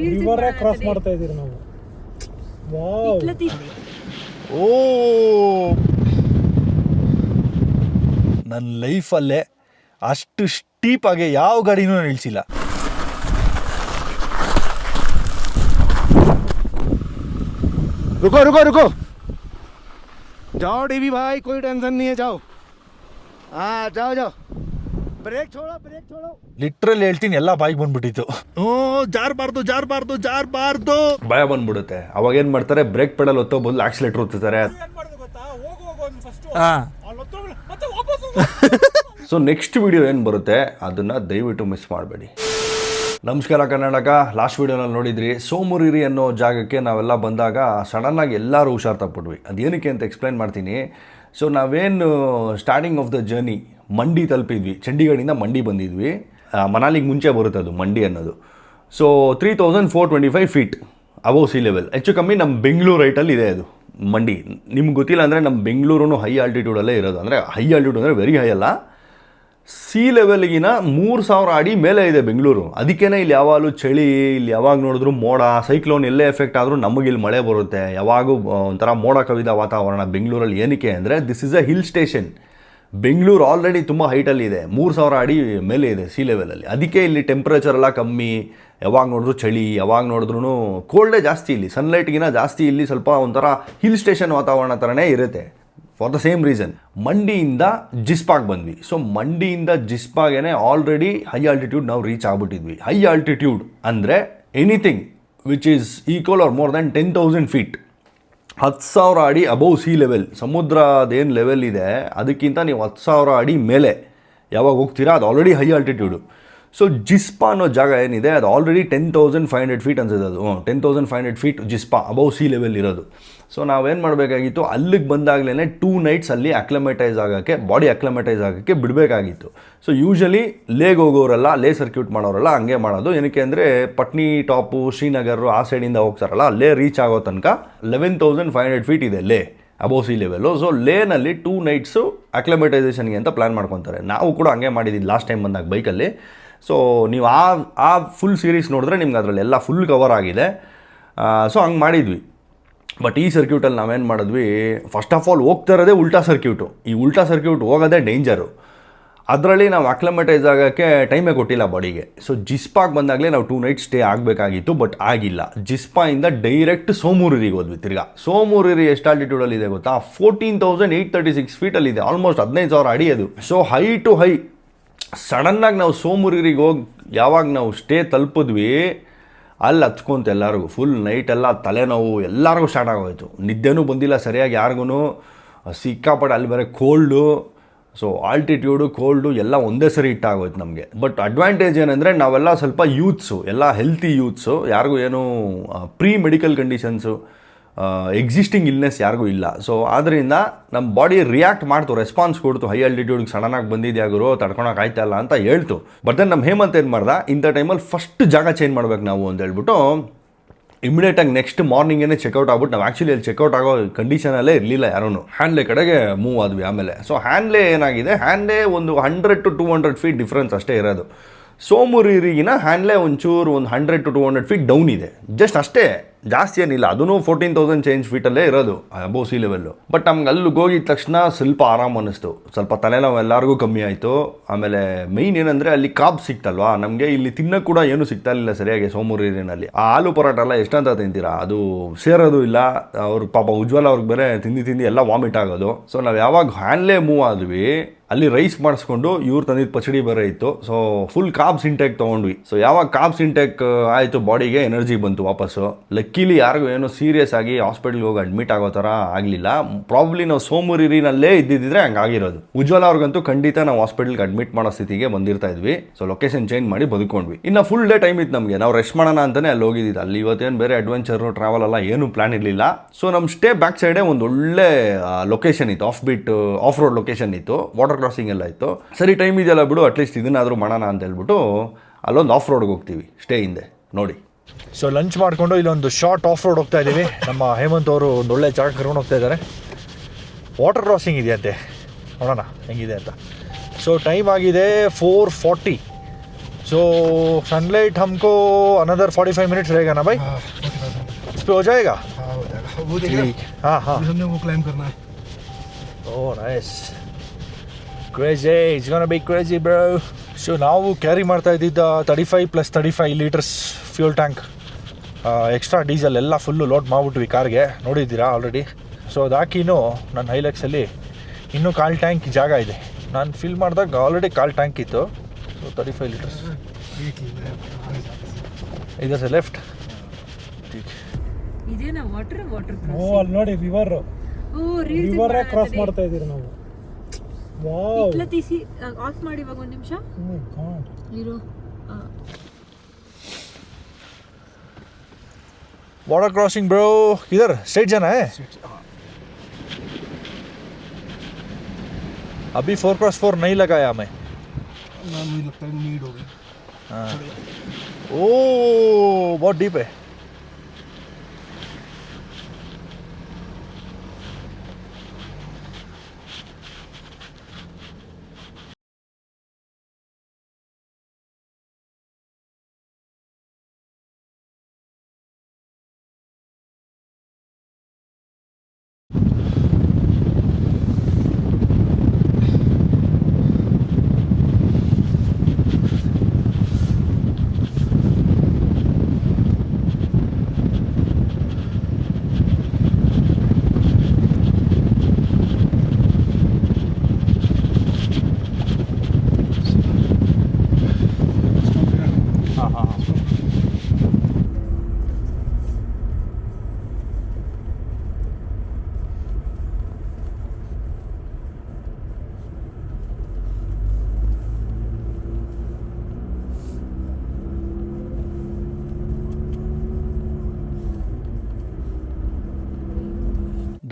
ರಿವರೇ cross ಮಾಡ್ತಾ ಇದೀರಿ ನಾವು ವಾವ್ ಓ ನನ್ನ ಲೈಫಲ್ಲೇ ಅಷ್ಟು ಸ್ಟೀಪಾಗಿ ಯಾವ ಗಾಡಿನೂ ನಾನು ನಿಲ್ಸಿಲ್ಲ रुको रुको रुको जाओ डीवी भाई कोई टेंशन नहीं है जाओ हाँ जाओ जाओ ब्रेक छोड़ो ब्रेक छोड़ो ಲಿಟ್ರಲ್ ಹೇಳ್ತೀನಿ ಎಲ್ಲ ಬಾಯಿಗೆ ಬಂದ್ಬಿಟ್ಟಿತ್ತು ಓ ಜಾರಬಾರ್ದು ಜಾರಬಾರ್ದು ಜಾರಬಾರ್ದು ಭಯ ಬಂದ್ಬಿಡುತ್ತೆ ಅವಾಗ ಏನು ಮಾಡ್ತಾರೆ ಬ್ರೇಕ್ ಪೆಡಲ್ ಒತ್ತೋ ಬದಲು ಆಕ್ಸಿಲೇಟರ್ ಒತ್ತುತ್ತಾರೆ ಸೊ ನೆಕ್ಸ್ಟ್ ವಿಡಿಯೋ ಏನು ಬರುತ್ತೆ ಅದನ್ನು ದಯವಿಟ್ಟು ಮಿಸ್ ಮಾಡಬೇಡಿ ನಮಸ್ಕಾರ ಕರ್ನಾಟಕ ಲಾಸ್ಟ್ ವಿಡಿಯೋನಲ್ಲಿ ನೋಡಿದ್ರಿ ಸೋಮುರಿರಿ ಅನ್ನೋ ಜಾಗಕ್ಕೆ ನಾವೆಲ್ಲ ಬಂದಾಗ ಸಡನ್ನಾಗಿ ಎಲ್ಲರೂ ಹುಷಾರು ತಪ್ಪಿಟ್ವಿ ಅದೇನಕ್ಕೆ ಅಂತ ಎಕ್ಸ್ಪ್ಲೈನ್ ಮಾಡ್ತೀನಿ ಸೊ ನಾವೇನು ಸ್ಟಾರ್ಟಿಂಗ್ ಆಫ್ ದ ಜರ್ನಿ ಮಂಡಿ ತಲುಪಿದ್ವಿ ಚಂಡೀಗಢಿಂದ ಮಂಡಿ ಬಂದಿದ್ವಿ. ಮನಾಲಿಗೆ ಮುಂಚೆ ಬರುತ್ತೆ ಅದು ಮಂಡಿ ಅನ್ನೋದು. So three thousand four twenty five feet above sea level ಹೆಚ್ಚು ಕಮ್ಮಿ ನಮ್ಮ ಬೆಂಗಳೂರು ರೈಟಲ್ಲಿ ಇದೆ ಅದು ಮಂಡಿ. ನಿಮ್ಗೆ ಗೊತ್ತಿಲ್ಲ ಅಂದರೆ ನಮ್ಮ ಬೆಂಗಳೂರು ಹೈ ಆಲ್ಟಿಟ್ಯೂಡಲ್ಲೇ ಇರೋದು. ಅಂದರೆ ಹೈ ಆಲ್ಟಿಟ್ಯೂಡ್ ಅಂದರೆ ವೆರಿ ಹೈ ಅಲ್ಲ. ಸಿ ಲೆವೆಲ್ಗಿನ ಮೂರು ಸಾವಿರ ಅಡಿ ಮೇಲೆ ಇದೆ ಬೆಂಗಳೂರು. ಅದಕ್ಕೇ ಇಲ್ಲಿ ಯಾವಾಗಲೂ ಚಳಿ, ಇಲ್ಲಿ ಯಾವಾಗ ನೋಡಿದ್ರು ಮೋಡ ಸೈಕ್ಲೋನ್ ಎಲ್ಲೇ ಎಫೆಕ್ಟ್ ಆದರೂ ಇಲ್ಲಿ ಮಳೆ ಬರುತ್ತೆ. ಯಾವಾಗೂ ಒಂಥರ ಮೋಡ ಕವಿದ ವಾತಾವರಣ ಬೆಂಗಳೂರಲ್ಲಿ ಏನಕ್ಕೆ ಅಂದರೆ this is a hill station Bengaluru already ತುಂಬ ಹೈಟಲ್ಲಿ ಇದೆ. ಮೂರು ಸಾವಿರ ಅಡಿ ಮೇಲೆ ಇದೆ ಸಿ ಲೆವೆಲಲ್ಲಿ ಅದಕ್ಕೆ ಇಲ್ಲಿ ಟೆಂಪ್ರೇಚರ್ ಎಲ್ಲ ಕಮ್ಮಿ, ಯಾವಾಗ ನೋಡಿದ್ರು ಚಳಿ, ಯಾವಾಗ ನೋಡಿದ್ರೂ ಕೋಲ್ಡೇ ಜಾಸ್ತಿ ಇಲ್ಲಿ. ಸನ್ಲೈಟ್ಗಿನ ಜಾಸ್ತಿ ಇಲ್ಲಿ ಸ್ವಲ್ಪ ಒಂಥರ ಹಿಲ್ ಸ್ಟೇಷನ್ ವಾತಾವರಣ ಥರನೇ ಇರುತ್ತೆ. ಫಾರ್ ದ ಸೇಮ್ ರೀಸನ್ ಮಂಡಿಯಿಂದ ಜಿಸ್ಪಾಗ್ ಬಂದ್ವಿ. ಸೊ ಮಂಡಿಯಿಂದ ಜಿಸ್ಪಾಗೇನೆ ಆಲ್ರೆಡಿ ಹೈ ಆಲ್ಟಿಟ್ಯೂಡ್ ನಾವು ರೀಚ್ ಆಗಿಬಿಟ್ಟಿದ್ವಿ. ಹೈ ಆಲ್ಟಿಟ್ಯೂಡ್ ಅಂದರೆ anything which is equal or more than ten thousand feet ಹತ್ತು ಸಾವಿರ ಅಡಿ ಅಬೌವ್ ಸಿ ಲೆವೆಲ್ ಸಮುದ್ರದೇನು ಲೆವೆಲ್ ಇದೆ, ಅದಕ್ಕಿಂತ ನೀವು ಹತ್ತು ಸಾವಿರ ಅಡಿ ಮೇಲೆ ಯಾವಾಗ ಹೋಗ್ತೀರಾ, ಅದು already high altitude so Jispa ಅನ್ನೋ ಜಾಗ ಏನಿದೆ, ಅದು already ten thousand five hundred feet ಅನ್ಸುತ್ತೆ ಅದು. Ten thousand five hundred feet Jispa above sea level ಇರೋದು. ಸೊ ನಾವೇನು ಮಾಡಬೇಕಾಗಿತ್ತು, ಅಲ್ಲಿಗೆ ಬಂದಾಗಲೇ ಟೂ ನೈಟ್ಸ್ ಅಲ್ಲಿ ಅಕ್ಲಮೆಟೈಸ್ ಆಗೋಕ್ಕೆ ಬಾಡಿ ಅಕ್ಲಮೆಟೈಸ್ ಆಗೋಕ್ಕೆ ಬಿಡಬೇಕಾಗಿತ್ತು. ಸೊ ಯೂಶಲಿ ಲೇಗ್ ಹೋಗೋರಲ್ಲ ಲೇ ಸರ್ಕ್ಯೂಟ್ ಮಾಡೋರಲ್ಲ ಹಂಗೆ ಮಾಡೋದು. ಏನಕ್ಕೆ ಅಂದರೆ, ಪಟ್ನಿ, ಟಾಪು, ಶ್ರೀನಗರ್ ಆ ಸೈಡಿಂದ ಹೋಗ್ತಾರಲ್ಲ ಲೇ ರೀಚ್ ಆಗೋ ತನಕ eleven thousand five hundred feet ಇದೆ Leh above sea level so ಲೇನಲ್ಲಿ two nights ಅಕ್ಲಮೆಟೈಸೇಷನ್ಗೆ ಅಂತ ಪ್ಲ್ಯಾನ್ ಮಾಡ್ಕೊತಾರೆ. ನಾವು ಕೂಡ ಹಂಗೆ ಮಾಡಿದ್ದೀವಿ ಲಾಸ್ಟ್ ಟೈಮ್ ಬಂದಾಗ ಬೈಕಲ್ಲಿ ಸೊ ನೀವು ಆ ಆ ಫುಲ್ ಸೀರೀಸ್ ನೋಡಿದ್ರೆ ನಿಮ್ಗೆ ಅದರಲ್ಲಿ ಎಲ್ಲ ಫುಲ್ ಕವರ್ ಆಗಿದೆ. ಸೊ ಹಂಗೆ ಮಾಡಿದ್ವಿ. ಬಟ್ ಈ ಸರ್ಕ್ಯೂಟಲ್ಲಿ ನಾವೇನು ಮಾಡಿದ್ವಿ ಫಸ್ಟ್ ಆಫ್ ಆಲ್ ಹೋಗ್ತಾ ಇರೋದೇ ಉಲ್ಟಾ ಸರ್ಕ್ಯೂಟು ಈ ಉಲ್ಟಾ ಸರ್ಕ್ಯೂಟ್ ಹೋಗೋದೇ ಡೇಂಜರು ಅದರಲ್ಲಿ ನಾವು ಅಕ್ಲಮೆಟೈಸ್ ಆಗೋಕ್ಕೆ ಟೈಮೇ ಕೊಟ್ಟಿಲ್ಲ ಬಾಡಿಗೆ ಸೊ ಜಿಸ್ಪಾಗೆ ಬಂದಾಗಲೇ ನಾವು ಟೂ ನೈಟ್ ಸ್ಟೇ ಆಗಬೇಕಾಗಿತ್ತು ಬಟ್ ಆಗಿಲ್ಲ. ಜಿಸ್ಪಾಯಿಂದ ಡೈರೆಕ್ಟ್ ಸೋಮೂರಿಗೆ ಹೋದ್ವಿ ತಿರ್ಗಾ. ಸೋಮೂರಿರಿ ಎಷ್ಟು ಆಲ್ಟಿಟ್ಯೂಡಲ್ಲಿ ಇದೆ ಗೊತ್ತಾ? Fourteen thousand eight thirty six ಫೀಟಲ್ಲಿದೆ almost ಹದಿನೈದು ಸಾವಿರ ಅಡಿ ಅದು. ಸೊ ಹೈ ಟು ಹೈ ಸಡನ್ನಾಗಿ ನಾವು ಸೋಮುರಿಗೆ ಹೋಗಿ ಯಾವಾಗ ನಾವು ಸ್ಟೇ ತಲುಪಿದ್ವಿ, ಅಲ್ಲಿ ಹತ್ಕೊಂತ ಎಲ್ಲರಿಗೂ ಫುಲ್ ನೈಟೆಲ್ಲ ತಲೆನೋವು ಎಲ್ಲರಿಗೂ ಸ್ಟಾರ್ಟ್ ಆಗೋಯ್ತು. ನಿದ್ದೆನೂ ಬಂದಿಲ್ಲ ಸರಿಯಾಗಿ ಯಾರಿಗೂ ಸಿಕ್ಕಾಪಟ್ಟೆ ಅಲ್ಲಿ ಬೇರೆ ಕೋಲ್ಡು ಸೊ ಆಲ್ಟಿಟ್ಯೂಡು ಕೋಲ್ಡು ಎಲ್ಲ ಒಂದೇ ಸರಿ ಇಟ್ಟಾಗೋಯ್ತು ನಮಗೆ. ಬಟ್ ಅಡ್ವಾಂಟೇಜ್ ಏನಂದರೆ ನಾವೆಲ್ಲ ಸ್ವಲ್ಪ ಯೂತ್ಸು ಎಲ್ಲ ಹೆಲ್ತಿ ಯೂತ್ಸು ಯಾರಿಗೂ ಏನು pre medical conditions existing illness ಯಾರಿಗೂ ಇಲ್ಲ. ಸೊ ಆದ್ದರಿಂದ ನಮ್ಮ ಬಾಡಿ ರಿಯಾಕ್ಟ್ ಮಾಡ್ತು ರೆಸ್ಪಾನ್ಸ್ ಕೊಡ್ತು ಹೈ ಆಲ್ಟಿಟ್ಯೂಡ್ಗೆ ಸಡನ್ನಾಗಿ ಬಂದಿದ್ಯಾ ಗುರು ತಡ್ಕೊಳಕ್ಕೆ ಆಯ್ತಲ್ಲ ಅಂತ ಹೇಳ್ತು. ಬಟ್ ದೆನ್ ನಮ್ಮ ಹೇಮಂತ್ ಏನು ಮಾಡ್ದ? ಇಂಥ ಟೈಮಲ್ಲಿ ಫಸ್ಟ್ ಜಾಗ ಚೇಂಜ್ ಮಾಡ್ಬೇಕು ನಾವು ಅಂತ ಹೇಳ್ಬಿಟ್ಟು ಇಮಿಡಿಯೇಟಾಗಿ ನೆಕ್ಸ್ಟ್ ಮಾರ್ನಿಂಗೇ ಚೆಕ್ಔಟ್ ಆಗ್ಬಿಟ್ಟು ನಾವು ಆ್ಯಕ್ಚುಲಿ ಅಲ್ಲಿ ಚೆಕ್ಔಟ್ ಆಗೋ ಕಂಡೀಷನಲ್ಲೇ ಇರಲಿಲ್ಲ ಯಾರೂ ಹ್ಯಾಂಡ್ಲೆ ಕಡೆಗೆ ಮೂವ್ ಆದ್ವಿ ಆಮೇಲೆ. ಸೊ ಹ್ಯಾಂಡ್ಲೆ ಏನಾಗಿದೆ? ಹ್ಯಾಂಡ್ಲೆ ಒಂದು hundred to two hundred feet difference ಅಷ್ಟೇ ಇರೋದು. ಸೋಮೂರಿಗಿನ ಹ್ಯಾಂಡ್ಲೆ ಒಂಚೂರು ಒಂದು hundred to two hundred feet down ಇದೆ. ಜಸ್ಟ್ ಅಷ್ಟೇ. ಜಾಸ್ತಿ ಏನಿಲ್ಲ. ಅದೂ ಫೋರ್ಟೀನ್ ತೌಸಂಡ್ ಚೇಂಜ್ ಫೀಟಲ್ಲೇ ಇರೋದು ಅಬೋ ಸಿ ಲೆವೆಲ್ಲು ಬಟ್ ನಮ್ಗೆ ಅಲ್ಲಿಗೆ ಹೋಗಿದ ತಕ್ಷಣ ಸ್ವಲ್ಪ ಆರಾಮ್ ಅನ್ನಿಸ್ತು. ಸ್ವಲ್ಪ ತಲೆನೋವು ಎಲ್ಲರಿಗೂ ಕಮ್ಮಿ ಆಯಿತು. ಆಮೇಲೆ ಮೈನ್ ಏನಂದರೆ ಅಲ್ಲಿ ಕಾಬ್ ಸಿಕ್ತಲ್ವಾ? ನಮಗೆ ಇಲ್ಲಿ ತಿನ್ನೋಕೆ ಕೂಡ ಏನೂ ಸಿಗ್ತಾ ಇರಲಿಲ್ಲ ಸರಿಯಾಗಿ ಸೋಮೂರಿನಲ್ಲಿ ಆ ಆಲೂ ಪರೋಟ ಎಲ್ಲ ಎಷ್ಟಂತ ತಿಂತೀರಾ? ಅದು ಸೇರೋದು ಇಲ್ಲ. ಅವ್ರ ಪಾಪ ಉಜ್ವಲ ಅವ್ರಿಗೆ ಬೇರೆ ತಿಂದು ತಿಂದು ಎಲ್ಲ ವಾಮಿಟ್ ಆಗೋದು. ಸೊ ನಾವು ಯಾವಾಗ ಹ್ಯಾಂಡ್ಲೇ ಮೂವ್ ಆದ್ವಿ, ಅಲ್ಲಿ ರೈಸ್ ಮಾಡಿಸ್ಕೊಂಡು ಇವ್ರು ತಂದಿದ್ದ ಪಚಡಿ ಬೇರೆ ಇತ್ತು. ಸೊ ಫುಲ್ ಕಾಬ್ಸ್ ಇಂಟೇಕ್ ತೊಗೊಂಡ್ವಿ. ಸೊ ಯಾವಾಗ ಕಾಬ್ಸ್ ಇಂಟೇಕ್ ಆಯಿತು ಬಾಡಿಗೆ ಎನರ್ಜಿ ಬಂತು ವಾಪಸ್ಸು. ಲಕ್ಕಿಲಿ ಯಾರಿಗೂ ಏನು ಸೀರಿಯಸ್ ಆಗಿ ಹಾಸ್ಪಿಟ್ಲ್ಗೆ ಹೋಗಿ ಅಡ್ಮಿಟ್ ಆಗೋ ಥರ ಆಗಲಿಲ್ಲ. ಪ್ರಾಬ್ಲಿ ನಾವು ಸೋಮೂರಿನಲ್ಲೇ ಇದ್ದಿದ್ದರೆ ಹಂಗಾಗಿರೋದು. ಉಜ್ವಲ ಅವ್ರಿಗಂತೂ ಖಂಡಿತ ನಾವು ಹಾಸ್ಪಿಟ್ಲ್ಗೆ ಅಡ್ಮಿಟ್ ಮಾಡೋ ಸ್ಥಿತಿಗೆ ಬಂದಿರ್ತಾ ಇದ್ವಿ. ಸೊ ಲೊಕೇಶನ್ ಚೇಂಜ್ ಮಾಡಿ ಬದುಕೊಂಡ್ವಿ. ಇನ್ನು ಫುಲ್ ಡೇ ಟೈಮ್ ಇತ್ತು ನಮಗೆ. ನಾವು ರೆಸ್ಟ್ ಮಾಡೋಣ ಅಂತಲೇ ಅಲ್ಲಿ ಹೋಗಿದ್ದಿದ್ದು. ಅಲ್ಲಿ ಇವತ್ತೇನು ಬೇರೆ ಅಡ್ವೆಂಚರು ಟ್ರಾವೆಲ್ ಎಲ್ಲ ಏನು ಪ್ಲಾನ್ ಇರಲಿಲ್ಲ. ಸೊ ನಮ್ಮ ಸ್ಟೇ ಬ್ಯಾಕ್ ಸೈಡೇ ಒಂದು ಒಳ್ಳೆ ಲೊಕೇಶನ್ ಇತ್ತು. Off bit off road location ಇತ್ತು. ವಾಟರ್ ಕ್ರಾಸಿಂಗ್ ಎಲ್ಲ ಇತ್ತು. ಸರಿ ಟೈಮ್ ಇದೆಯಲ್ಲ ಬಿಡು ಅಟ್ಲೀಸ್ಟ್ ಇದನ್ನಾದರೂ ಮಾಡೋಣ ಅಂತ ಹೇಳ್ಬಿಟ್ಟು ಅಲ್ಲೊಂದು ಆಫ್ ರೋಡ್ಗೆ ಹೋಗ್ತೀವಿ. ಸ್ಟೇ ಹಿಂದೆ. ನೋಡಿ. ಸೊ ಲಂಚ್ ಮಾಡಿಕೊಂಡು ಇಲ್ಲೊಂದು ಶಾರ್ಟ್ ಆಫ್ ರೋಡ್ ಹೋಗ್ತಾ ಇದ್ದೀವಿ ನಮ್ಮ ಹೇಮಂತ್ ಅವರು ಒಂದು ಒಳ್ಳೆ ಜಾಗ ಕರ್ಕೊಂಡು ಹೋಗ್ತಾ ಇದ್ದಾರೆ ವಾಟರ್ ಕ್ರಾಸಿಂಗ್ ಇದೆಯಂತೆ ನೋಡೋಣ ಹೆಂಗಿದೆ ಅಂತ ಸೊ ಟೈಮ್ ಆಗಿದೆ ಫೋರ್ ಫಾರ್ಟಿ सो सनलाइट हमको अनदर फोर्टी फाइव मिनट्स रहेगा ना भाई हाँ इस पे हो जाएगा हाँ हो जाएगा वो देखिए ठीक हाँ हाँ अभी हमने वो क्लाइम करना है Oh, nice. Crazy. It's gonna be crazy, bro. So ನಾವು ಕ್ಯಾರಿ ಮಾಡ್ತಾ ಇದ್ದಿದ್ದ thirty five plus thirty five litres fuel tank extra diesel ಎಲ್ಲ ಫುಲ್ಲು ಲೋಡ್ ಮಾಡಿಬಿಟ್ವಿ ಕಾರ್ಗೆ. ನೋಡಿದ್ದೀರಾ ಆಲ್ರೆಡಿ ಸೊ ಅದು ಹಾಕಿನೂ ನನ್ನ ಹೈಲೆಕ್ಸಲ್ಲಿ ಇನ್ನೂ ಕಾಲ್ ಟ್ಯಾಂಕ್ ಜಾಗ ಇದೆ. ನಾನು ಫಿಲ್ ಮಾಡಿದಾಗ ಆಲ್ರೆಡಿ ಕಾಲ್ ಟ್ಯಾಂಕ್ ಇತ್ತು. ಸೊ ತರ್ಟಿ ಫೈವ್ ಲೀಟರ್ಸ್ ಇದೆ sir left water water oh ಅಲ್ಲಿ ನೋಡಿ ರಿವರ್ ರಿವರ್ ಕ್ರಾಸ್ ಮಾಡ್ತಾ ಇದೀರಿ ನಾವು. ವಾವ್. ಇಟ್ಲ ತೀಸಿ ಆಫ್ ಮಾಡಿ ಇವಾಗ ಒಂದು ನಿಮಿಷ. बॉर्डर क्रॉसिंग ब्रो किधर? स्ट्रेट जाना है? हाँ। अभी फोर क्रॉस फोर नहीं लगाया मैं मुझे लगता है नीड हो। गई ओ बहुत डीप है।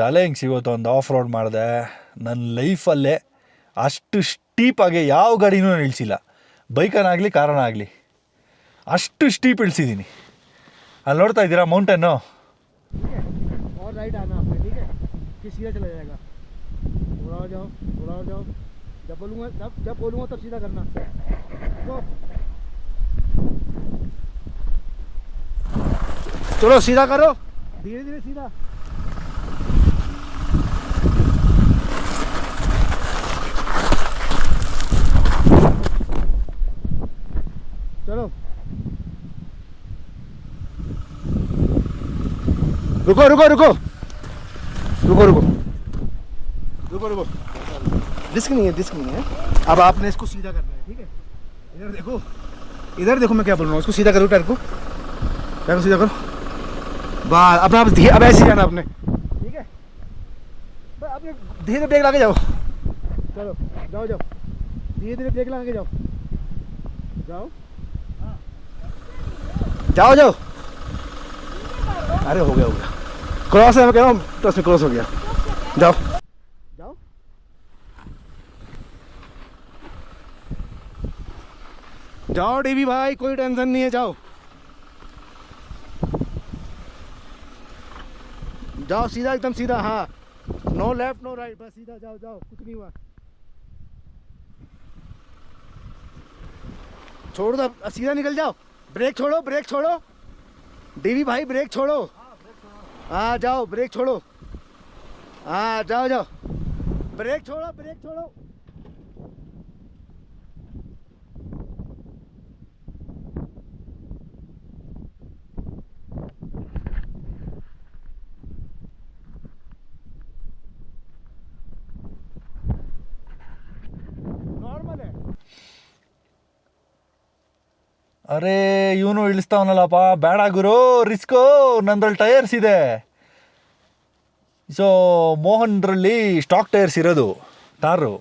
ಡಾಲೆಂಗ್ಸ್ ಇವತ್ತು ಒಂದು ಆಫ್ ರೋಡ್ ಮಾಡಿದೆ ನನ್ನ ಲೈಫಲ್ಲೇ ಅಷ್ಟು ಸ್ಟೀಪಾಗಿ ಯಾವ ಗಾಡಿನೂ ನಾನು ಇಳಿಸಿಲ್ಲ ಬೈಕನ್ನಾಗಲಿ ಕಾರನ್ನಾಗಲಿ ಅಷ್ಟು ಸ್ಟೀಪ್ ಇಳಿಸಿದ್ದೀನಿ ಅಲ್ಲಿ ನೋಡ್ತಾ ಇದ್ದೀರಾ ಮೌಂಟೇನು और राइट आना आपने ठीक है फिर सीधा चला जाएगा थोड़ा और जाओ थोड़ा और जाओ जब बोलूँगा जब जब बोलूँगा तब सीधा करना तो चलो सीधा करो धीरे धीरे सीधा रुको रुको रुको। रुको रुको। रुको रुको। डिस्क नहीं है, डिस्क नहीं है। अब आपने इसको सीधा करना है, ठीक है? इधर देखो। इधर देखो मैं क्या बोल रहा हूँ, इसको सीधा करो, टायर को। टायर को सीधा करो। बस अपना आप अब ऐसे जाना आपने, ठीक है? बस अपने धीरे ब्रेक लगा जाओ। चलो, जाओ जाओ। धीरे धीरे ब्रेक लगा के जाओ। जाओ। जाओ जाओ। अरे, हो गया हो गया। क्रॉस है मैं कह रहा हूँ तो उसमें क्रॉस हो गया जाओ जाओ जाओ डीवी भाई कोई टेंशन नहीं है जाओ जाओ सीधा एकदम सीधा हाँ नो लेफ़्ट नो राइट बस सीधा जाओ जाओ कुछ नहीं हुआ छोड़ दो सीधा निकल जाओ ब्रेक छोड़ो ब्रेक छोड़ो डीवी भाई ब्रेक छोड़ो हाँ जाओ ब्रेक छोड़ो। हाँ जाओ जाओ। ब्रेक छोड़ो ब्रेक छोड़ो। ಅರೇ, ಇವನು ಇಳಿಸ್ತಾವನಲ್ಲಪ್ಪ. ಬೇಡ ಗುರು, ರಿಸ್ಕು. ನಂದ್ರಲ್ಲಿ ಟೈರ್ಸ್ ಇದೆ. ಸೊ ಮೋಹನ್ರಲ್ಲಿ ಸ್ಟಾಕ್ ಟೈರ್ಸ್ ಇರೋದು ಕಾರು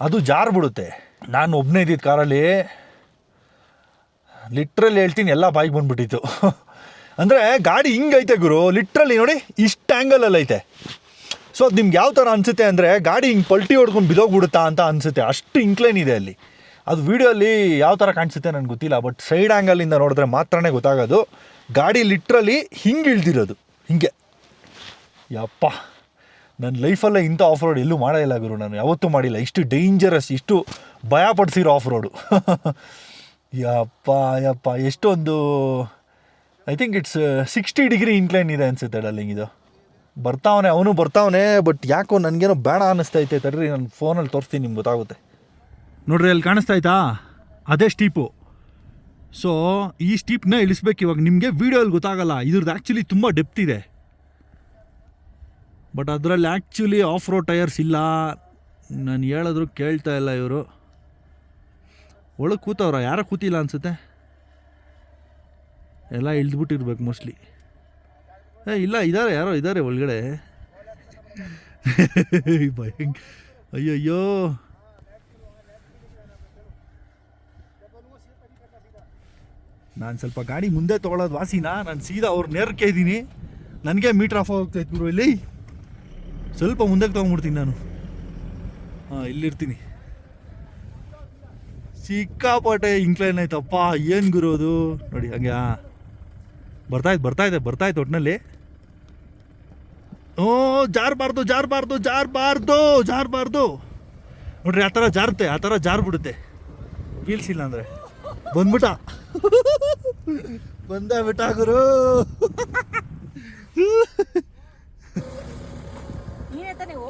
ಅದು ಜಾರ್ ಬಿಡುತ್ತೆ ನಾನು ಒಬ್ಬನೇ ಇದ್ದಿದ್ದು ಕಾರಲ್ಲಿ ಲಿಟ್ರಲ್ಲಿ ಹೇಳ್ತೀನಿ, ಎಲ್ಲ ಬಾಯಿಗೆ ಬಂದ್ಬಿಟ್ಟಿತ್ತು. ಅಂದರೆ, ಗಾಡಿ ಹಿಂಗೈತೆ ಗುರು. ಲಿಟ್ರಲ್ಲಿ ನೋಡಿ, ಇಷ್ಟು ಆ್ಯಂಗಲಲ್ಲಿ ಐತೆ. ಸೊ ಅದು ನಿಮ್ಗೆ ಯಾವ ಥರ ಅನಿಸುತ್ತೆ ಅಂದರೆ, ಗಾಡಿ ಹಿಂಗೆ ಪಲ್ಟಿ ಹೊಡ್ಕೊಂಡು ಬಿದೋಗ್ಬಿಡುತ್ತಾ ಅಂತ ಅನಿಸುತ್ತೆ. ಅಷ್ಟು ಇಂಕ್ಲೈನ್ ಇದೆ ಅಲ್ಲಿ. ಅದು ವೀಡಿಯೋಲಿ ಯಾವ ಥರ ಕಾಣಿಸುತ್ತೆ ನನಗೆ ಗೊತ್ತಿಲ್ಲ ಬಟ್ ಸೈಡ್ ಆ್ಯಂಗಲಿಂದ ನೋಡಿದ್ರೆ ಮಾತ್ರನೇ ಗೊತ್ತಾಗೋದು. ಗಾಡಿ ಲಿಟ್ರಲಿ ಹಿಂಗೆ ಇಳ್ದಿರೋದು, ಹಿಂಗೆ. ಯಪ್ಪ ನನ್ನ ಲೈಫಲ್ಲೇ ಇಂಥ ಆಫ್ ರೋಡ್ ಎಲ್ಲೂ ಮಾಡೇ ಇಲ್ಲ ಗುರು ನಾನು, ಯಾವತ್ತೂ ಮಾಡಿಲ್ಲ. ಇಷ್ಟು ಡೇಂಜರಸ್ ಇಷ್ಟು ಭಯ ಪಡಿಸಿರೋ ಆಫ್ ರೋಡು ಯಪ್ಪ ಯಪ್ಪ, ಎಷ್ಟೊಂದು I think it's sixty degree incline ಇದೆ ಅನಿಸುತ್ತೆ ಡಲ್ಲಿಂಗ್ ಇದು. ಬರ್ತಾವನೆ, ಅವನು ಬರ್ತಾವನೆ ಬಟ್ ಯಾಕೋ ನನಗೇನೋ ಬೇಡ ಅನ್ನಿಸ್ತೈತೆ ತಡ್ರಿ, ನಾನು ಫೋನಲ್ಲಿ ತೋರಿಸ್ತೀನಿ, ನಿಮ್ಗೆ ಗೊತ್ತಾಗುತ್ತೆ. ನೋಡ್ರಿ, ಅಲ್ಲಿ ಕಾಣಿಸ್ತಾ ಆಯ್ತಾ ಅದೇ ಸ್ಟೀಪು. ಸೊ ಈ ಸ್ಟೀಪ್ನ ಇಳಿಸ್ಬೇಕು ಇವಾಗ. ನಿಮಗೆ ವೀಡಿಯೋಲ್ಲಿ ಗೊತ್ತಾಗಲ್ಲ, ಇದ್ರದ್ದು ಆ್ಯಕ್ಚುಲಿ ತುಂಬ ಡೆಪ್ತ್ ಇದೆ. ಬಟ್ ಅದರಲ್ಲಿ ಆ್ಯಕ್ಚುಲಿ ಆಫ್ ರೋಡ್ ಟೈರ್ಸ್ ಇಲ್ಲ. ನಾನು ಹೇಳಿದ್ರು ಕೇಳ್ತಾ ಇಲ್ಲ ಇವರು. ಒಳಗೆ ಕೂತವ್ರ? ಯಾರೋ ಕೂತಿಲ್ಲ ಅನಿಸುತ್ತೆ? ಎಲ್ಲ ಇಳಿದ್ಬಿಟ್ಟಿರ್ಬೇಕು ಮೋಸ್ಟ್ಲಿ ಏ, ಇಲ್ಲ ಇದ್ದಾರೆ ಯಾರೋ ಇದ್ದಾರೆ ಒಳಗಡೆ. ಅಯ್ಯಯ್ಯೋ. ನಾನು ಸ್ವಲ್ಪ ಗಾಡಿ ಮುಂದೆ ತೊಗೊಳೋದು ವಾಸಿನ? ನಾನು ಸೀದಾ ಅವ್ರ ನೇರಕ್ಕೆ ಇದ್ದೀನಿ ನನಗೆ ಮೀಟ್ರ್ ಆಫ್ ಆಗ್ತಾಯಿತ್ತು ಗುರು ಇಲ್ಲಿ. ಸ್ವಲ್ಪ ಮುಂದಕ್ಕೆ ತೊಗೊಂಡ್ಬಿಡ್ತೀನಿ ನಾನು. ಹಾಂ, ಇಲ್ಲಿರ್ತೀನಿ. ಸಿಕ್ಕಾಪಟ್ಟೆ ಇನ್ಕ್ಲೈನ್ ಆಯ್ತಪ್ಪ. ಏನು ಗುರು ಅದು? ನೋಡಿ, ಹಂಗೆ, ಹಾಂ. ಬರ್ತಾಯ್ತು ಬರ್ತಾಯಿದೆ ಬರ್ತಾಯ್ತು ಒಟ್ಟಿನಲ್ಲಿ ಓ ಜಾರಬಾರ್ದು ಜಾರಬಾರ್ದು ಜಾರಬಾರ್ದು ಜಾರಬಾರ್ದು ನೋಡ್ರಿ, ಆ ಥರ ಜಾರುತ್ತೆ, ಆ ಥರ ಜಾರ್ಬಿಡುತ್ತೆ ಇಲ್ಲ ಅಂದರೆ बन बेटा बंदा बेटा करो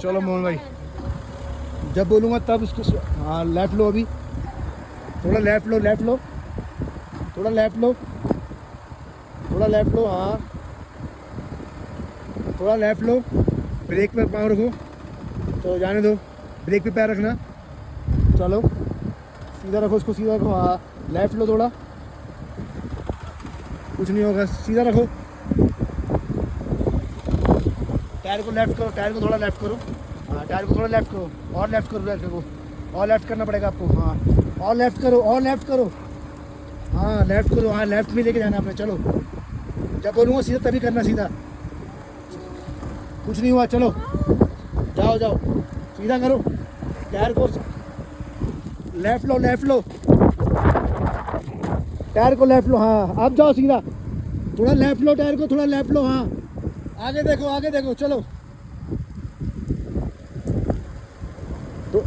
चलो मोहन भाई जब बोलूँगा तब इसको हाँ लेफ़्ट लो अभी थोड़ा लेफ़्ट लो लेफ़्ट लो थोड़ा लेफ़्ट लो थोड़ा लेफ़्ट लो हाँ थोड़ा लेफ़्ट लो ब्रेक पर पाँव रखो तो जाने दो ब्रेक पे पैर रखना चलो सीधा रखो उसको सीधा रखो हाँ लेफ़्ट लो थोड़ा। कुछ नहीं होगा, सीधा रखो। टायर को लेफ़्ट करो, टायर को थोड़ा लेफ़्ट करो। हाँ टायर को थोड़ा लेफ़्ट करो, और लेफ़्ट करो, लेफ़्ट को और लेफ़्ट करना पड़ेगा आपको हाँ। और लेफ़्ट करो, और लेफ़्ट करो। हाँ लेफ़्ट करो हाँ लेफ़्ट में लेके जाना आपने, चलो। जब बोलूँगा सीधा, तभी करना सीधा। कुछ नहीं हुआ, चलो। जाओ जाओ। सीधा करो। टायर को लेफ़्ट लो लेफ़्ट लो। टायर को लेफ्ट लो हाँ अब जाओ सीधा थोड़ा लेफ्ट लो टायर को थोड़ा लेफ्ट लो हाँ आगे देखो आगे देखो चलो तो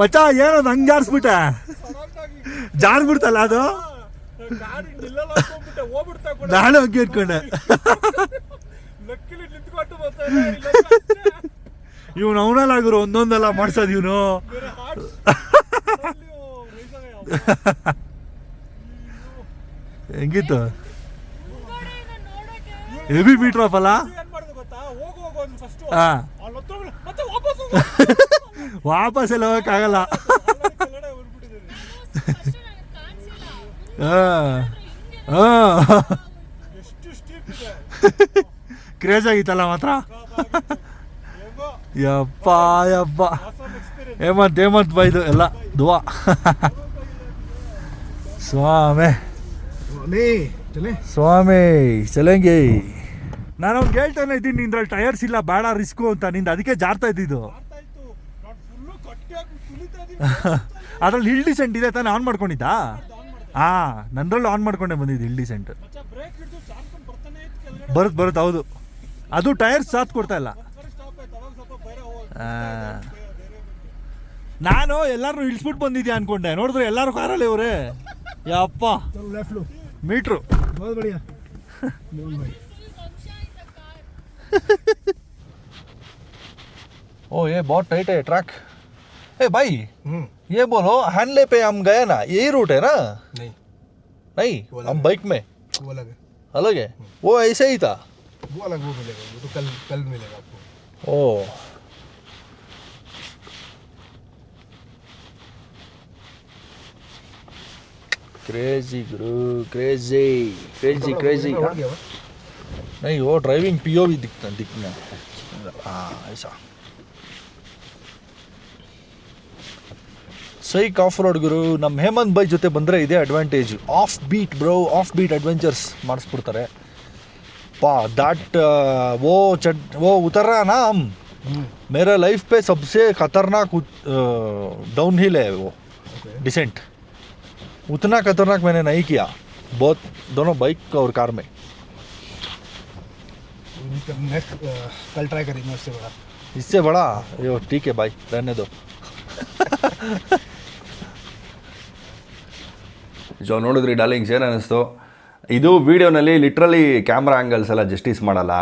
ಮಚ ಏನದು ಹಂಗೆ ಜಾರಿಸ್ಬಿಟ್ಟೆ ಜಾರ್ಬಿಡ್ತಲ್ಲ ಅದು ನಾನು ಹಂಗೆ ಇಟ್ಕೊಂಡೆ. ಇವನು ಅವನಲ್ಲ ಗುರು ಒಂದೊಂದೆಲ್ಲ ಮಾಡ್ಸೋದು ಇವನು. ಹೆಂಗಿತ್ತು? ಹೆವಿ ಮೀಟರ್ ಆಫ್ ಅಲ್ಲ? ವಾಪಸ್ ಎಲ್ಲ ಹೋಗಕ್ಕಾಗಲ್ಲ. ಹಾಂ. ಹಾಂ. ಕ್ರೇಜ್ ಆಗಿತ್ತಲ್ಲ ಮಾತ್ರ? ಯಪ್ಪ ಯಪ್ಪ. ಹೇಮಂತ್ ಹೇಮಂತ್ ಬೈದು ಎಲ್ಲ ದುವಾ. ಸ್ವಾಮಿ. ಸ್ವಾಮಿ ಚಲಂಗಿ. ನಾನು ಅವ್ನು ಹೇಳ್ತಾನೆ ಇದ್ದೀನಿ ನಿಂದ್ರಲ್ಲಿ ಟೈರ್ಸ್ ಇಲ್ಲ ಬೇಡ ರಿಸ್ಕು ಅಂತ. ನಿಂದ ಅದಕ್ಕೆ ಜಾರ್ತಾ ಇದ್ದಿದ್ದು. ಅದ್ರಲ್ಲಿ ಹಿಲ್ ಡಿಸೆಂಟ್ ಇದೆ ತಾನೆ ಆನ್ ಮಾಡ್ಕೊಂಡಿದ್ದಾ? ಹಾ ನನ್ನದ್ರಲ್ಲಿ ಆನ್ ಮಾಡ್ಕೊಂಡೆ ಬಂದಿದ್ದು ಹಿಲ್ ಡಿಸೆಂಟ್ ಬರುತ್ತೆ ಬರುತ್ತೆ ಹೌದು ಅದು ಟೈರ್ಸ್ ಸಾಥ್ ಕೊಡ್ತಾ ಇಲ್ಲ ಒಂದ್ಸರಿ ಸ್ಟಾಪ್ ಆಯ್ತು ಅವಾಗ ಸ್ವಲ್ಪ ಭಯ ಹೋಗಿ ಆ. ನಾನು ಎಲ್ಲಾರು ಇಳಿಸ್ಬಿಟ್ಟು ಬಂದಿದ್ಯಾ ಅನ್ಕೊಂಡೆ ನೋಡಿದ್ರೆ ಎಲ್ಲರೂ ಕಾರಲ್ಲಿ ಇವ್ರೆ ಯಪ್ಪ चलो लेफ्ट लो ಮೀಟ್ರು बहुत बढ़िया मोहन भाई ओ ये बहुत टाइट है ट्रैक ए भाई हम्म ये बोलो हैंडले पे हम गए ना यही रूट है ना नहीं नहीं वो अलग हम है। बाइक में वो अलग है अलग है? वो ऐसे ही था? वो अलग वो मिलेगा वो तो कल कल मिलेगा आपको। ओ क्रेजी गुरु क्रेजी क्रेजी क्रेजी? नहीं वो ड्राइविंग पीओ भी दिखता दिखना। हाँ ऐसा। ಸೈಕ್ ಆಫ್ ರೋಡ್ ಗುರು ನಮ್ಮ ಹೇಮಂತ್ ಬೈ ಜೊತೆ ಬಂದರೆ ಇದೇ advantage offbeat bro offbeat adventures ಮಾಡಿಸ್ಬಿಡ್ತಾರೆ पा दैट वो चढ़ वो उतरा ना हम मेरा लाइफ पे सबसे खतरनाक डाउन हिल है वो डिसेंट उतना खतरनाक मैंने नहीं किया बोथ दोनों बाइक और कार में नेक्स्ट कल ट्राई करेंगे उससे बड़ा इससे बड़ा यो ठीक है भाई रहने दो ಸೊ ನೋಡಿದ್ರಿ ಡಾರ್ಲಿಂಗ್ಸ್ ಏನು ಅನ್ನಿಸ್ತು ಇದು ವೀಡಿಯೋನಲ್ಲಿ ಲಿಟ್ರಲಿ ಕ್ಯಾಮ್ರಾ ಆ್ಯಂಗಲ್ಸ್ ಎಲ್ಲ ಜಸ್ಟಿಸ್ ಮಾಡಲ್ಲ.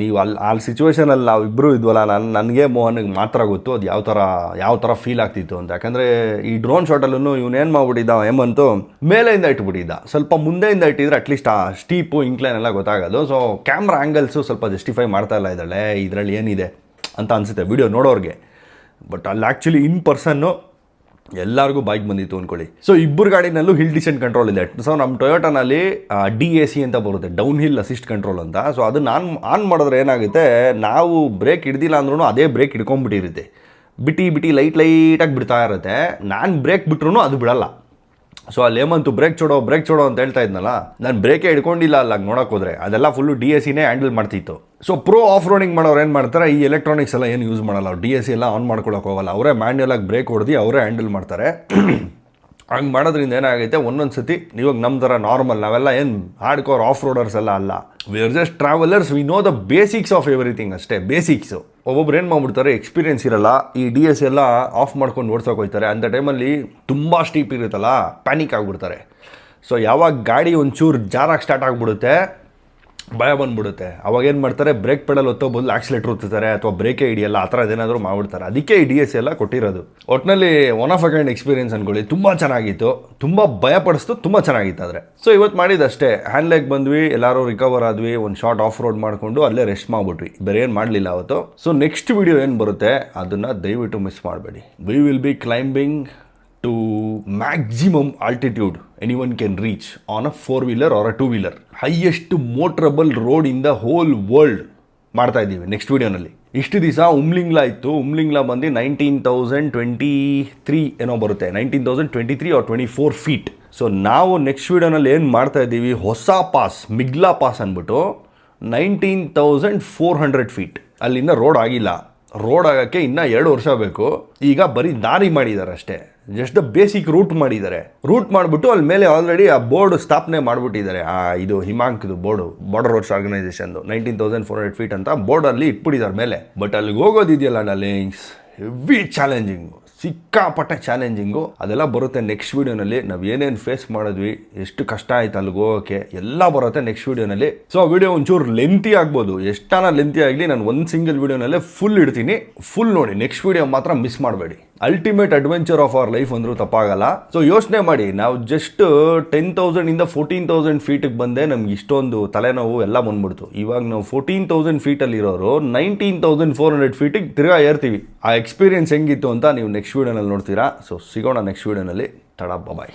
ನೀವು ಅಲ್ಲಿ ಆ ಸಿಚುವೇಶನಲ್ಲಿ ನಾವು ಇದ್ವಲ್ಲ, ನಾನು, ನನಗೆ ಮೋಹನಿಗೆ ಮಾತ್ರ ಗೊತ್ತು ಅದು ಯಾವ ಥರ ಯಾವ ಥರ ಫೀಲ್ ಆಗ್ತಿತ್ತು ಅಂತ. ಯಾಕಂದರೆ ಈ ಡ್ರೋನ್ ಶಾಟಲ್ಲೂ ಇವನೇನು ಮಾಡ್ಬಿಟ್ಟಿದ್ದ ಹೇಮಂತು ಮೇಲೆಯಿಂದ ಇಟ್ಬಿಟ್ಟಿದ್ದ. ಸ್ವಲ್ಪ ಮುಂದೆಯಿಂದ ಇಟ್ಟಿದ್ರೆ ಅಟ್ಲೀಸ್ಟ್ ಆ ಸ್ಟೀಪು ಇಂಕ್ಲೈನ್ ಎಲ್ಲ ಗೊತ್ತಾಗೋದು. ಸೊ ಕ್ಯಾಮ್ರಾ ಆ್ಯಂಗಲ್ಸು ಸ್ವಲ್ಪ ಜಸ್ಟಿಫೈ ಮಾಡ್ತಾ ಇಲ್ಲ ಇದ್ದಾಳೆ ಇದರಲ್ಲಿ ಏನಿದೆ ಅಂತ ಅನಿಸುತ್ತೆ ವಿಡಿಯೋ ನೋಡೋರಿಗೆ. ಬಟ್ ಅಲ್ಲಿ ಆ್ಯಕ್ಚುಲಿ ಇನ್ ಪರ್ಸನ್ನು ಎಲ್ಲರಿಗೂ ಬೈಕ್ ಬಂದಿತ್ತು ಅಂದ್ಕೊಳ್ಳಿ ಸೊ ಇಬ್ಬರು ಗಾಡಿನಲ್ಲೂ ಹಿಲ್ ಡಿಸೆಂಟ್ ಕಂಟ್ರೋಲ್ ಇದೆ. ಸೊ ನಮ್ಮ ಟೊಯೋಟನಲ್ಲಿ ಡಿ ಎ ಸಿ ಅಂತ ಬರುತ್ತೆ. ಡೌನ್ ಹಿಲ್ ಅಸಿಸ್ಟ್ ಕಂಟ್ರೋಲ್ ಅಂತ. ಸೊ ಅದು ಆನ್ ಆನ್ ಮಾಡಿದ್ರೆ ಏನಾಗುತ್ತೆ? ನಾವು ಬ್ರೇಕ್ ಹಿಡ್ದಿಲ್ಲ ಅಂದ್ರೂ ಅದೇ ಬ್ರೇಕ್ ಹಿಡ್ಕೊಂಬಿಟ್ಟಿರುತ್ತೆ ಬಿಟಿ ಬಿಟಿ ಲೈಟ್ ಲೈಟಾಗಿ ಬಿಡ್ತಾ ಇರುತ್ತೆ. ನಾನು ಬ್ರೇಕ್ ಬಿಟ್ರೂ ಅದು ಬಿಡಲ್ಲ. ಸೊ ಅಲ್ಲಿ ಹೇಮಂತು ಬ್ರೇಕ್ ಚೋಡೋ ಬ್ರೇಕ್ ಚೋಡೋ ಅಂತ ಹೇಳ್ತಾ ಇದ್ನಲ್ಲ, ನಾನು ಬ್ರೇಕೇ ಹಿಡ್ಕೊಂಡಿಲ್ಲ ಅಲ್ಲ ನೋಡೋಕೆ ಹೋದ್ರೆ, ಅದೆಲ್ಲ ಫುಲ್ಲು ಡಿ ಎಸ್ ಸಿನೇ ಹ್ಯಾಂಡಲ್ ಮಾಡ್ತಿತ್ತು. ಸೊ ಪ್ರೋ ಆಫ್ ರೋಡಿಂಗ್ ಮಾಡೋರು ಏನು ಮಾಡ್ತಾರೆ, ಈ ಎಲೆಕ್ಟ್ರಾನಿಕ್ಸ್ ಎಲ್ಲ ಏನು ಯೂಸ್ ಮಾಡಲ್ಲ ಡಿ ಎಸ್ ಸಿ ಎಲ್ಲ ಆನ್ ಮಾಡ್ಕೊಳಕ್ಕೆ ಹೋಗಲ್ಲ, ಅವರೇ ಮ್ಯಾನ್ಯಲ್ ಆಗಿ ಬ್ರೇಕ್ ಹೊಡೆದು ಅವರೇ ಹ್ಯಾಂಡಲ್ ಮಾಡ್ತಾರೆ. ಹಂಗೆ ಮಾಡೋದ್ರಿಂದ ಏನಾಗೈತೆ? ಒಂದೊಂದು ಸತಿ ಇವಾಗ ನಮ್ಮ ಥರ ನಾರ್ಮಲ್ ನಾವೆಲ್ಲ ಏನು ಹಾರ್ಡ್ಕೋರ್ ಆಫ್ ರೋಡರ್ಸ್ ಎಲ್ಲ ಅಲ್ಲ. We are just travellers we know the basics of everything ಅಷ್ಟೇ ಬೇಸಿಕ್ಸು ಒಬ್ಬೊಬ್ರು ಏನು ಮಾಡ್ಬಿಡ್ತಾರೆ ಎಕ್ಸ್ಪೀರಿಯನ್ಸ್ ಇರಲ್ಲ, ಈ ಡಿ ಎಸ್ ಎಲ್ಲ ಆಫ್ ಮಾಡ್ಕೊಂಡು ಓಡ್ಸೋಕೆ ಹೋಗ್ತಾರೆ. ಅಂಥ ಟೈಮಲ್ಲಿ ತುಂಬ ಸ್ಟೀಪ್ ಇರುತ್ತಲ್ಲ ಪ್ಯಾನಿಕ್ ಆಗಿಬಿಡ್ತಾರೆ. ಸೊ ಯಾವಾಗ ಗಾಡಿ ಒಂಚೂರು ಜಾರಾಗಿ ಸ್ಟಾರ್ಟ್ ಆಗಿಬಿಡುತ್ತೆ ಭಯ ಬಂದ್ಬಿಡುತ್ತೆ. ಅವಾಗ ಏನು ಮಾಡ್ತಾರೆ ಬ್ರೇಕ್ ಪೆಡಲ್ ಒತ್ತೋ ಬದಲು ಆಕ್ಸಿಲೇಟ್ರ್ ಒತ್ತುತ್ತಾರೆ ಅಥವಾ ಬ್ರೇಕೇ ಹಿಡಿಯಲ್ಲ, ಆ ಥರ ಅದೇನಾದರೂ ಮಾಡ್ಬಿಡ್ತಾರೆ. ಅದಕ್ಕೆ ಈ ಡಿ ಎಸ್ ಎಲ್ಲ ಕೊಟ್ಟಿರೋದು. ಒಟ್ಟಿನಲ್ಲಿ one of a kind experience ಅನ್ಕೊಳ್ಳಿ. ತುಂಬ ಚೆನ್ನಾಗಿತ್ತು. ತುಂಬ ಭಯ ಪಡಿಸ್ತು ತುಂಬ ಚೆನ್ನಾಗಿತ್ತು ಆದರೆ. ಸೊ ಇವತ್ತು ಮಾಡಿದಷ್ಟೇ. ಹ್ಯಾಂಡ್ಲೆಗ್ ಬಂದ್ವಿ, ಎಲ್ಲರೂ ರಿಕವರ್ ಆದ್ವಿ, ಒಂದು ಶಾರ್ಟ್ ಆಫ್ ರೋಡ್ ಮಾಡಿಕೊಂಡು ಅಲ್ಲೇ ರೆಸ್ಟ್ ಮಾಡಿಬಿಟ್ವಿ. ಬೇರೆ ಏನು ಮಾಡಲಿಲ್ಲ ಅವತ್ತು. ಸೊ ನೆಕ್ಸ್ಟ್ ವಿಡಿಯೋ ಏನು ಬರುತ್ತೆ, ಅದನ್ನು ದಯವಿಟ್ಟು ಮಿಸ್ ಮಾಡಬೇಡಿ. We will be climbing to maximum altitude. Anyone can reach on a four wheeler or a two wheeler highest motorable the whole world. ಮಾಡ್ತಾ ಇದ್ದೀವಿ ನೆಕ್ಸ್ಟ್ ವೀಡಿಯೋನಲ್ಲಿ ಇಷ್ಟು ದಿವಸ ಉಮ್ಲಿಂಗ್ಲಾ ಇತ್ತು. ಉಮ್ಲಿಂಗ್ಲಾ ಬಂದು ನೈನ್ಟೀನ್ ತೌಸಂಡ್ ಟ್ವೆಂಟಿ ತ್ರೀ ಏನೋ ಬರುತ್ತೆ. Nineteen thousand twenty three or twenty four feet so ನಾವು next ವಿಡಿಯೋನಲ್ಲಿ ಏನು ಮಾಡ್ತಾ ಇದ್ದೀವಿ? ಹೊಸ ಪಾಸ್, ಮಿಗ್ಲಾ ಪಾಸ್ ಅಂದ್ಬಿಟ್ಟು nineteen thousand four hundred feet ಅಲ್ಲಿಂದ ರೋಡ್ ಆಗಿಲ್ಲ. ರೋಡ್ ಆಗೋಕ್ಕೆ ಇನ್ನೂ ಎರಡು ವರ್ಷ ಬೇಕು. ಈಗ ಬರೀ ದಾರಿ ಮಾಡಿದ್ದಾರೆ ಅಷ್ಟೇ ಜಸ್ಟ್ ಬೇಸಿಕ್ ರೂಟ್ ಮಾಡಿದ್ದಾರೆ. ರೂಟ್ ಮಾಡಿಬಿಟ್ಟು ಅಲ್ಲಿ ಮೇಲೆ ಆಲ್ರೆಡಿ ಆ ಬೋರ್ಡ್ ಸ್ಥಾಪನೆ ಮಾಡಿಬಿಟ್ಟಿದ್ದಾರೆ. ಆ, ಇದು ಹಿಮಾಂಕ್ದು board border roads ಆರ್ಗನೈಸೇಷನ್ದು nineteen thousand four hundred feet ಅಂತ ಬೋರ್ಡಲ್ಲಿ ಇಟ್ಬಿಟ್ಟಿದ್ದಾರೆ ಮೇಲೆ. ಬಟ್ ಅಲ್ಲಿಗೆ ಹೋಗೋದಿದೆಯಲ್ಲ ಡಾರ್ಲಿಂಗ್ಸ್ ಹೆವಿ ಚಾಲೆಂಜಿಂಗು ಸಿಕ್ಕಾಪಟ್ಟೆ ಚಾಲೆಂಜಿಂಗು ಅದೆಲ್ಲ ಬರುತ್ತೆ ನೆಕ್ಸ್ಟ್ ವೀಡಿಯೋನಲ್ಲಿ ನಾವು ಏನೇನು ಫೇಸ್ ಮಾಡಿದ್ವಿ, ಎಷ್ಟು ಕಷ್ಟ ಆಯ್ತು ಅಲ್ಲಿಗೆ ಹೋಗೋಕ್ಕೆ ಎಲ್ಲ ಬರುತ್ತೆ ನೆಕ್ಸ್ಟ್ ವೀಡಿಯೋನಲ್ಲಿ ಸೊ ಆ ವಿಡಿಯೋ ಒಂಚೂರು ಲೆಂತಿ ಆಗ್ಬೋದು. ಎಷ್ಟಾನ ಲೆಂತಿ ಆಗಲಿ, ನಾನು ಒಂದು ಸಿಂಗಲ್ ವೀಡಿಯೋನಲ್ಲೇ ಫುಲ್ ಇಡ್ತೀನಿ. ಫುಲ್ ನೋಡಿ ನೆಕ್ಸ್ಟ್ ವೀಡಿಯೋ ಮಾತ್ರ ಮಿಸ್ ಮಾಡಬೇಡಿ. Ultimate adventure of our life ಅಂದರೂ ತಪ್ಪಾಗಲ್ಲ. ಸೊ ಯೋಚನೆ ಮಾಡಿ, ನಾವು ಜಸ್ಟ್ ಟೆನ್ ತೌಸಂಡಿಂದ ಫೋರ್ಟೀನ್ ತೌಸಂಡ್ ಫೀಟಿಗೆ ಬಂದೆ ನಮ್ಗೆ ಇಷ್ಟೊಂದು ತಲೆನೋವು ಎಲ್ಲ ಬಂದ್ಬಿಡ್ತು. ಇವಾಗ ನಾವು ಫೋರ್ಟೀನ್ ತೌಸಂಡ್ ಫೀಟಲ್ಲಿರೋರು ನೈನ್ಟೀನ್ ತೌಸಂಡ್ ಫೋರ್ ಹಂಡ್ರೆಡ್ ಫೀಟಿಗೆ ತಿರ್ಗಾ ಏರ್ತೀವಿ. ಆ ಎಕ್ಸ್ಪೀರಿಯನ್ಸ್ ಹೆಂಗಿತ್ತು ಅಂತ ನೀವು ನೆಕ್ಸ್ಟ್ ವೀಡಿಯೋನಲ್ಲಿ ನೋಡ್ತೀರಾ. ಸೊ ಸಿಗೋಣ ನೆಕ್ಸ್ಟ್ ವೀಡಿಯೋನಲ್ಲಿ ತಡ ಬಾಯ್